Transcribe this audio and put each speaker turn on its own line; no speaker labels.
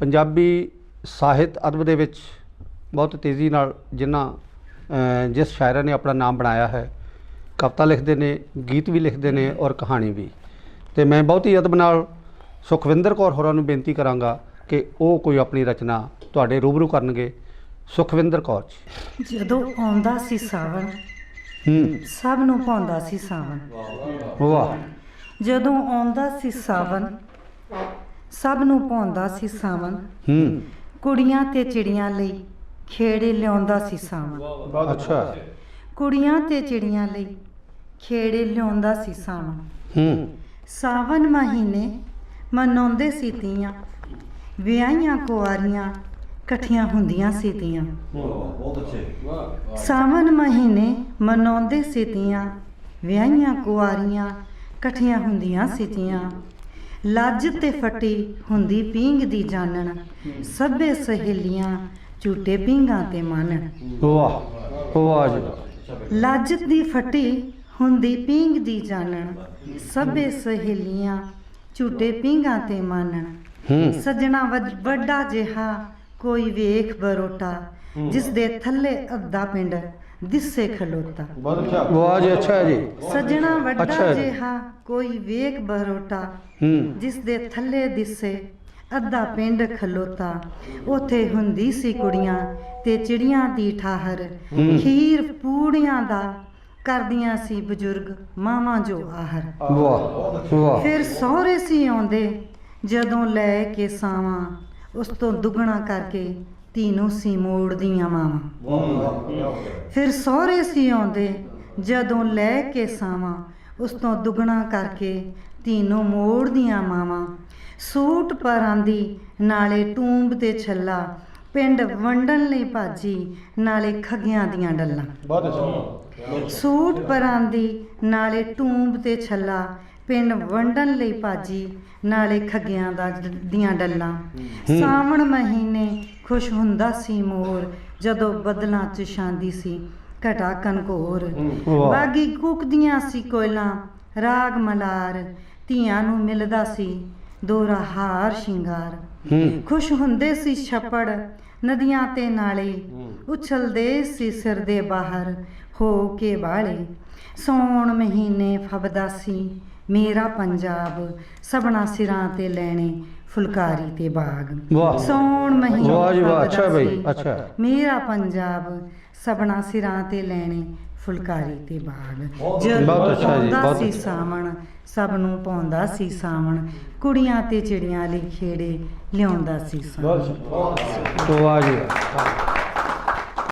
ਪੰਜਾਬੀ ਸਾਹਿਤ ਅਦਬ ਦੇ ਵਿੱਚ ਬਹੁਤ ਤੇਜ਼ੀ ਨਾਲ ਜਿਨ੍ਹਾਂ ਜਿਸ ਸ਼ਾਇਰਾਂ ਨੇ ਆਪਣਾ ਨਾਮ ਬਣਾਇਆ ਹੈ ਕਵਿਤਾ ਲਿਖਦੇ ਨੇ ਗੀਤ ਵੀ ਲਿਖਦੇ ਨੇ ਔਰ ਕਹਾਣੀ ਵੀ। ਤੇ ਮੈਂ ਬਹੁਤ ਹੀ ਅਦਬ ਨਾਲ ਸੁਖਵਿੰਦਰ ਕੌਰ ਹੋਰਾਂ ਨੂੰ ਬੇਨਤੀ ਕਰਾਂਗਾ ਕਿ ਉਹ ਕੋਈ ਆਪਣੀ ਰਚਨਾ ਤੁਹਾਡੇ ਰੂਬਰੂ ਕਰਨਗੇ। ਸੁਖਵਿੰਦਰ ਕੌਰ ਜੀ।
ਜਦੋਂ ਆਉਂਦਾ ਸੀ ਸਾਵਣ
ਹੂੰ।
ਸਭ ਨੂੰ ਪਾਉਂਦਾ ਸੀ ਸਾਵਣ।
ਵਾਹ।
ਜਦੋਂ ਆਉਂਦਾ ਸੀ ਸਾਵਣ ਸਭ ਨੂੰ ਪਾਉਂਦਾ ਸੀ ਸਾਵਣ
ਹੂੰ।
ਕੁੜੀਆਂ ਤੇ ਚਿੜੀਆਂ ਲਈ ਖੇੜੇ ਲਿਆਉਂਦਾ ਸੀ ਸਾਵਣ
ਅੱਛਾ।
ਕੁੜੀਆਂ ਤੇ ਚਿੜੀਆਂ ਲਈ ਖੇੜੇ ਲਿਆਉਂਦਾ ਸੀ ਸਾਵਣ
ਹੂੰ।
ਸਾਵਨ ਮਹੀਨੇ ਮਨਾਉਂਦੇ ਸੀ ਤੀਆਂ। ਵਿਆਹੀਆਂ ਕੁਆਰੀਆਂ ਇਕੱਠੀਆਂ ਹੁੰਦੀਆਂ ਸੀ ਤੀਆਂ। ਸਾਵਨ ਮਹੀਨੇ ਮਨਾਉਂਦੇ ਸੀ ਤੀਆਂ। ਵਿਆਹੀਆਂ ਕੁਆਰੀਆਂ ਇਕੱਠੀਆਂ ਹੁੰਦੀਆਂ ਸੀ ਤੀਆਂ। ਲੱਜ ਤੇ ਫੱਟੀ ਹੁੰਦੀ ਪੀਂਗ ਦੀ ਜਾਣਨ ਸਭੇ ਸਹੇਲੀਆਂ ਝੂਟੇ ਪੀਂਗਾਂ ਤੇ ਮਾਨਣ
ਵਾਹ ਵਾਹ ਜੀ।
ਲੱਜ ਦੀ ਫੱਟੀ ਹੁੰਦੀ ਪੀਂਗ ਦੀ ਜਾਣਨ ਸਭੇ ਸਹੇਲੀਆਂ ਝੂਟੇ ਪੀਂਗਾਂ ਤੇ ਮਾਨਣ ਸੱਜਣਾ ਵੱਡਾ ਜਿਹਾ ਕੋਈ ਵੇਖ ਬਰੋਟਾ ਜਿਸ ਦੇ ਥੱਲੇ ਅੱਧਾ ਪਿੰਡ ਦਿਸੇ ਖਲੋਤਾ।
ਵਾਹ ਜੀ ਅੱਛਾ ਜੀ।
ਸੱਜਣਾ ਵੱਡਾ। ਜਿਹਾ ਕੋਈ ਵੇਖ ਬਰੋਟਾ
ਹੂੰ।
ਜਿਸ ਦੇ ਥੱਲੇ ਦਿਸੇ ਅੱਧਾ ਪਿੰਡ ਖਲੋਤਾ। ਉਥੇ ਹੁੰਦੀ ਸੀ ਕੁੜੀਆਂ ਤੇ ਚਿੜੀਆਂ ਦੀ ਠਾਹਰ। ਖੀਰ ਪੂੜੀਆਂ ਦਾ ਕਰਦੀਆਂ ਸੀ ਬਜ਼ੁਰਗ ਮਾਵਾਂ ਜੋ ਆਹਰ।
ਵਾਹ ਵਾਹ।
ਫਿਰ ਸਹੁਰੇ ਸੀ ਆਉਂਦੇ। ਜਦੋਂ ਲੈ ਕੇ ਸਾਵਾਂ ਉਸ ਤੋਂ ਦੁੱਗਣਾ ਕਰਕੇ ਤੀਨੂੰ ਸੀ ਮੋੜਦੀਆਂ ਮਾਵਾਂ। ਫਿਰ ਸਹੁਰੇ ਸੀ ਆਉਂਦੇ ਜਦੋਂ ਲੈ ਕੇ ਸਾਵਾਂ ਉਸ ਤੋਂ ਦੁੱਗਣਾ ਕਰਕੇ ਤੀਨੂੰ ਮੋੜਦੀਆਂ ਮਾਵਾਂ। ਸੂਟ ਪਰਾਂ ਦੀ ਨਾਲੇ ਟੂੰਬ ਤੇ ਛੱਲਾ ਪਿੰਡ ਵੰਡਣ ਲਈ ਭਾਜੀ ਨਾਲੇ ਖੱਗਿਆਂ ਦੀਆਂ ਡੱਲਾਂ।
ਬਹੁਤ ਅੱਛਾ।
ਸੂਟ ਪਰਾਂ ਦੀ ਨਾਲੇ ਟੂੰਬ ਤੇ ਛੱਲਾ ਪਿੰਡ ਵੰਡਣ ਲਈ ਭਾਜੀ ਨਾਲੇ ਖੱਗਿਆਂ ਦਾ ਦੀਆਂ ਡੱਲਾਂ। ਸਾਵਣ ਮਹੀਨੇ ਖੁਸ਼ ਹੁੰਦਾ ਸੀ ਮੋਰ ਜਦੋਂ ਬਦਲਾਂ ਚ ਛਾਂਦੀ ਸੀ ਘਟਾ ਕਨਕੋਰ। ਬਾਗੀ ਕੁਕਦੀਆਂ ਸੀ ਕੋਇਲਾਂ ਰਾਗ ਮਲਾਰ ਧੀਆਂ ਨੂੰ ਮਿਲਦਾ ਸੀ ਦੋਰਾ ਹਾਰ ਸ਼ਿੰਗਾਰ। ਖੁਸ਼ ਹੁੰਦੇ ਸੀ ਛੱਪੜ ਨਦੀਆਂ ਤੇ ਨਾਲੇ ਉਛਲਦੇ ਸੀ ਸਿਰ ਦੇ ਬਾਹਰ ਹੋ ਕੇ ਬਾਲੇ ਸੌਣ ਮਹੀਨੇ ਫਬਦਾ ਸੀ ਮੇਰਾ ਪੰਜਾਬ ਸਭਨਾ ਸਿਰਾਂ ਤੇ ਲੈਣੇ ਫੁਲਕਾਰੀ ਤੇ ਬਾਗ।
ਵਾਹ।
ਸੌਣ ਮਹੀਨੇ
ਵਾਹ ਜੀ ਵਾਹ, ਅੱਛਾ ਬਈ, ਅੱਛਾ।
ਮੇਰਾ ਪੰਜਾਬ ਸਭਨਾ ਸਿਰਾਂ ਤੇ ਲੈਣੇ ਫੁਲਕਾਰੀ ਤੇ ਬਾਗ।
ਬਹੁਤ ਅੱਛਾ ਜੀ, ਬਹੁਤ
ਸੀ। ਸਾਵਣ ਸਭ ਨੂੰ ਪਾਉਂਦਾ ਸੀ ਸਾਵਣ। ਕੁੜੀਆਂ ਤੇ ਚਿੜੀਆਂ ਲਈ ਖੇੜੇ ਲਿਆਉਂਦਾ ਸੀ ਸਾਵਣ।
ਵਾਹ ਜੀ ਵਾਹ।